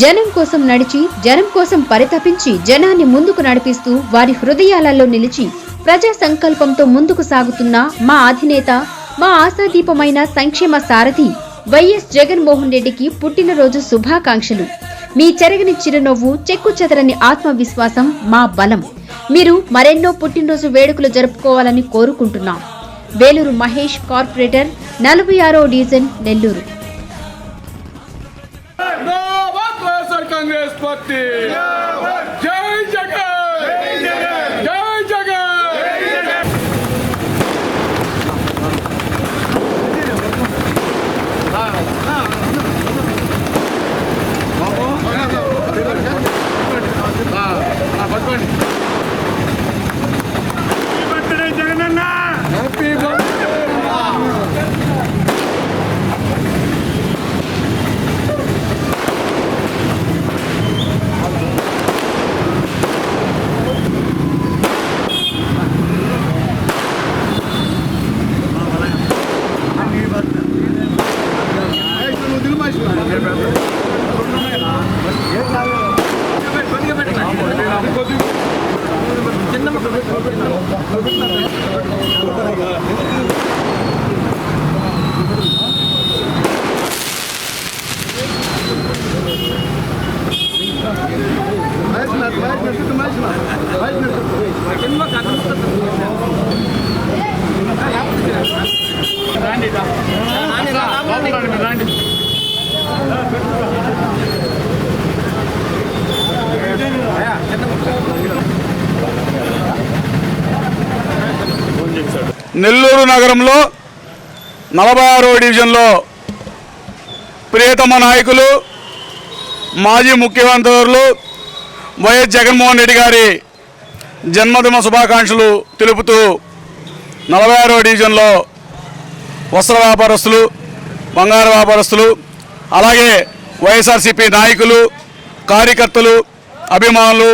జనం కోసం నడిచి జనం కోసం పరితపించి జనాన్ని ముందుకు నడిపిస్తూ వారి హృదయాలలో నిలిచి ప్రజా సంకల్పంతో ముందుకు సాగుతున్న మా అధినేత మా ఆశాదీపమైన సంక్షేమ సారథి వైఎస్ జగన్మోహన్ రెడ్డికి పుట్టినరోజు శుభాకాంక్షలు. మీ చెరగని చిరునవ్వు చెక్కు చెదరని ఆత్మవిశ్వాసం మా బలం. మీరు మరెన్నో పుట్టినరోజు వేడుకలు జరుపుకోవాలని కోరుకుంటున్నాం. వేలూరు మహేష్ కార్పొరేటర్ నలభై ఆరో division Nellore. Congress party Weiß nicht, weiß nicht, weiß nicht, weiß nicht. Weiß nicht, weiß nicht. Nellore నగరంలో నలభై ఆరో డివిజన్లో ప్రియతమ నాయకులు మాజీ ముఖ్యమంత్రులు వైఎస్ జగన్మోహన్ రెడ్డి గారి జన్మదిన శుభాకాంక్షలు తెలుపుతూ నలభై ఆరో డివిజన్లో వస్త్ర వ్యాపారస్తులు బంగారు వ్యాపారస్తులు అలాగే వైఎస్ఆర్సీపీ నాయకులు కార్యకర్తలు అభిమానులు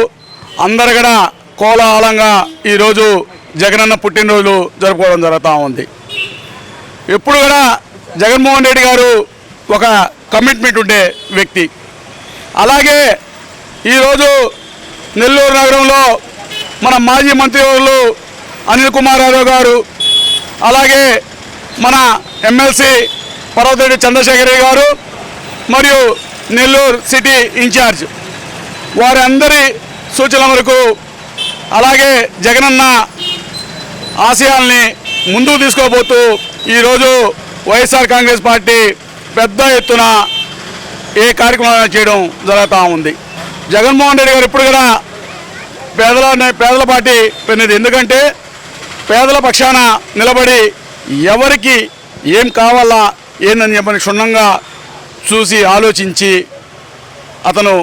అందరు కూడా కోలాహలంగా ఈరోజు జగనన్న పుట్టినరోజు జరుపుకోవడం జరుగుతూ ఉంది. ఎప్పుడు కూడా జగన్మోహన్ రెడ్డి గారు ఒక కమిట్మెంట్ ఉండే వ్యక్తి. అలాగే ఈరోజు నెల్లూరు నగరంలో మన మాజీ మంత్రివర్యులు అనిల్ కుమార్ యాదవ్ గారు అలాగే మన ఎమ్మెల్సీ పర్వతరెడ్డి చంద్రశేఖర్ గారు మరియు నెల్లూరు సిటీ ఇన్ఛార్జ్. వారందరి సూచనల వరకు అలాగే జగనన్న ఆశయాల్ని ముందుకు తీసుకోబోతూ ఈరోజు వైఎస్ఆర్ కాంగ్రెస్ పార్టీ పెద్ద ఎత్తున ఏ కార్యక్రమాలు చేయడం జరుగుతూ ఉంది. జగన్మోహన్ రెడ్డి గారు ఇప్పుడు కూడా పేదల పేదల పార్టీ పెన్నది. ఎందుకంటే పేదల పక్షాన నిలబడి ఎవరికి ఏం కావాలా ఏందని చెప్పని క్షుణ్ణంగా చూసి ఆలోచించి అతను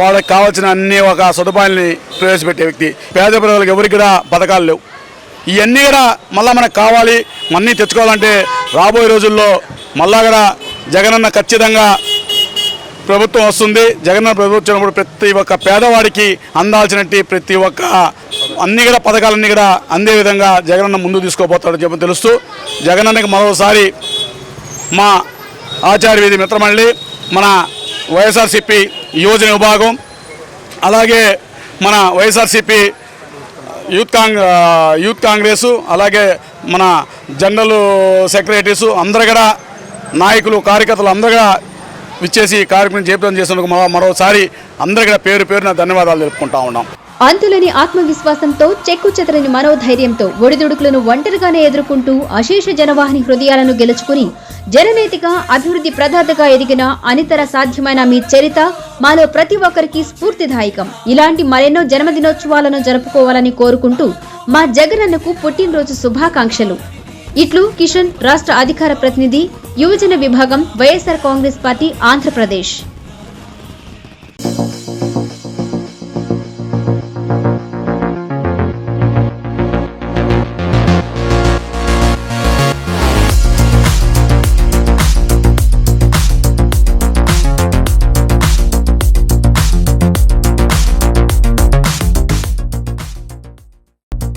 వాళ్ళకి కావాల్సిన అన్ని ఒక సదుపాయాల్ని ప్రవేశపెట్టే వ్యక్తి. పేద ప్రజలకు ఎవరికి కూడా పథకాలు లేవు. ఇవన్నీ కూడా మళ్ళీ మనకు కావాలి. అన్నీ తెచ్చుకోవాలంటే రాబోయే రోజుల్లో మళ్ళా కూడా జగనన్న ఖచ్చితంగా ప్రభుత్వం వస్తుంది. జగనన్న ప్రభుత్వం వచ్చినప్పుడు ప్రతి ఒక్క పేదవాడికి అందాల్సినట్టు ప్రతి ఒక్క అన్ని కూడా పథకాలన్నీ కూడా అందే విధంగా జగనన్న ముందు తీసుకోబోతాడు చెప్పి తెలుస్తూ జగనన్నకి మరోసారి మా ఆచార్య వీధి మిత్రమండలి మన వైఎస్ఆర్సిపి యువజన విభాగం అలాగే మన వైఎస్ఆర్సిపి యూత్ కాంగ్ యూత్ కాంగ్రెస్ అలాగే మన జనరల్ సెక్రటరీసు అందరు కూడా నాయకులు కార్యకర్తలు అందరు కూడా విచ్చేసి కార్యక్రమం చేపట్టం చేసినందుకు మరోసారి అందరికీ కూడా పేరు పేరున ధన్యవాదాలు తెలుపుకుంటా ఉన్నాం. అంతులేని ఆత్మవిశ్వాసంతో చెక్కు చెదరని మనోధైర్యంతో ఒడిదుడుకులను ఒంటరిగానే ఎదుర్కొంటూ అశేష జనవాహిని హృదయాలను గెలుచుకుని జననేతిగా అభివృద్ధి ప్రదాతగా ఎదిగిన అనితర సాధ్యమైన మీ చరిత మాలో ప్రతి ఒక్కరికి స్ఫూర్తిదాయకం. ఇలాంటి మరెన్నో జన్మదినోత్సవాలను జరుపుకోవాలని కోరుకుంటూ మా జగనన్నకు పుట్టినరోజు శుభాకాంక్షలు. ఇట్లు కిషన్ రాష్ట్ర అధికార ప్రతినిధి యువజన విభాగం వైఎస్ఆర్ కాంగ్రెస్ పార్టీ ఆంధ్రప్రదేశ్.